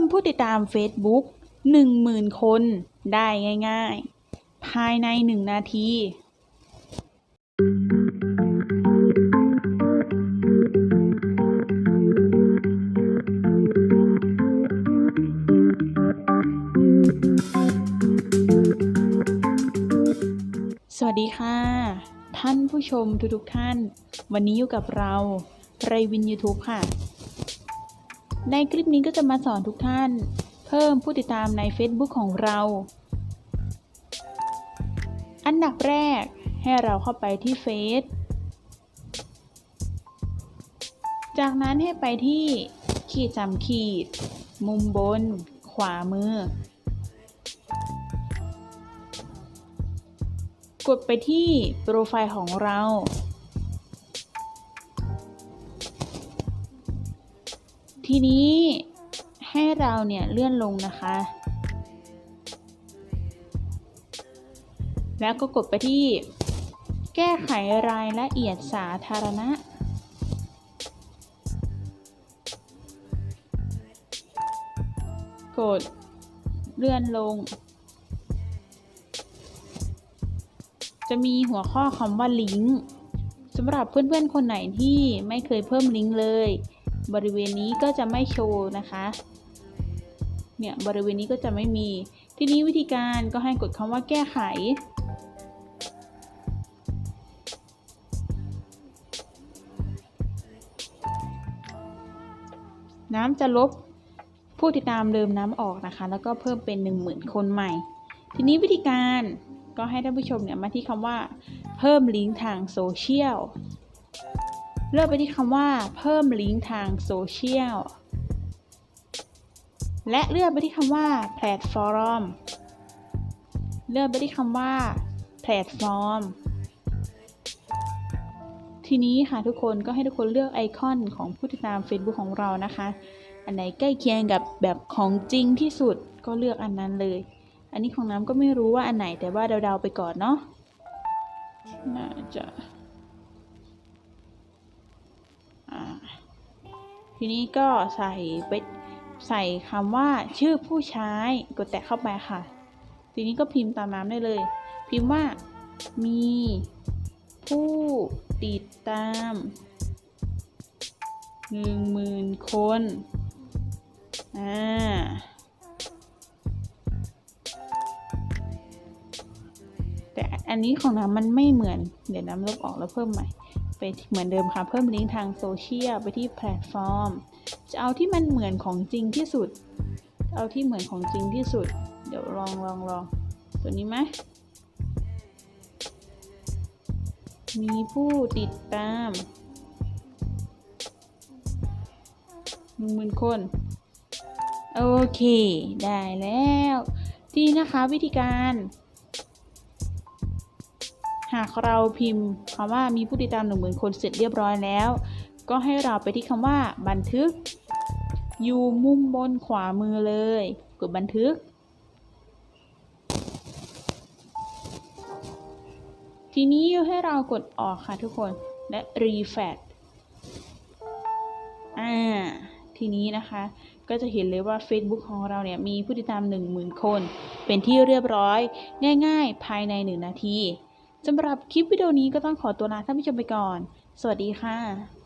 มผู้ติดตาม Facebook 10,000 คนได้ง่ายๆ ภายใน 1 นาที สวัสดีค่ะ ท่านผู้ชมทุกๆท่าน วันนี้อยู่กับเรา ไรวิน YouTube ค่ะ ในคลิปนี้ก็จะมาสอนทุกท่าน เพิ่มผู้ติดตามใน Facebook ของเรา อันดับแรกให้เราเข้าไปที่เฟซ จากนั้นให้ไปที่ขีดสามขีด มุมบน ขวามือ กดไปที่โปรไฟล์ของเรา ทีนี้ให้เราเนี่ยเลื่อนลงนะคะ แล้วก็กดไปที่ แก้ไขรายละเอียดสาธารณะ กดเลื่อนลง จะมีหัวข้อคำว่าลิงก์สำหรับเพื่อนๆคนไหนที่ไม่เคยเพิ่มลิงก์เลย บริเวณนี้ก็จะไม่โชว์นะคะ เนี่ยบริเวณนี้ก็จะไม่มี ทีนี้วิธีการก็ให้กดคำว่าแก้ไข น้ำจะลบผู้ติดตามเดิมน้ำออกนะคะ แล้วก็เพิ่มเป็น 10,000 คนใหม่ ทีนี้วิธีการก็ให้ท่านผู้ชมเนี่ยมาที่คำว่า เพิ่มลิงก์ทางโซเชียล เลือกไปที่คำว่า เพิ่มลิงก์ทางโซเชียล และเลือกไปที่คำว่าแพลตฟอร์ม เลือกไปที่คำว่าแพลตฟอร์ม ทีนี้ค่ะทุกคนก็ให้ทุกคนเลือกไอคอนของผู้ติดตาม Facebook ของเรานะคะ อันไหนใกล้เคียงกับแบบของจริงที่สุดก็เลือกอันนั้นเลย อันนี้ของน้ำก็ไม่รู้ว่าอันไหนแต่ว่าเดาๆไปก่อนเนาะ น่าจะ ทีนี้ก็ใส่ไปใส่คำว่าชื่อผู้ใช้กดแตะเข้าไปค่ะ ทีนี้ก็พิมพ์ตามน้ำได้เลย พิมพ์ว่ามีผู้ติดตามหนึ่งหมื่นคนอ่าแต่อันนี้ของน้ำมันไม่เหมือน เดี๋ยวน้ำลบออกแล้วเพิ่มใหม่ ไปเหมือนเดิมค่ะ เพิ่มลิงก์ทางโซเชียลไปที่แพลตฟอร์ม จะเอาที่มันเหมือนของจริงที่สุด เอาที่เหมือนของจริงที่สุด เดี๋ยวลองลองลองตัวนี้ไหมมีผู้ติดตามหนึ่งหมื่นคน โอเค ได้แล้ว ทีนี้นะคะวิธีการ หากเราพิมพ์คำว่ามีผู้ติดตามหนึ่งหมื่นคนเสร็จเรียบร้อยแล้ว ก็ให้เราไปที่คำว่าบันทึก อยู่มุมบนขวามือเลย กดบันทึก ทีนี้ให้เรากดออกค่ะทุกคน และ refresh อ่า ทีนี้นะคะ ก็จะเห็นเลยว่า Facebook ของเราเนี่ย มีผู้ติดตาม 10,000 คน เป็นที่เรียบร้อย ง่าย ๆ ภายใน 1 นาที สำหรับคลิปวิดีโอนี้ก็ต้องขอตัวลาท่านผู้ชมไปก่อน สวัสดีค่ะ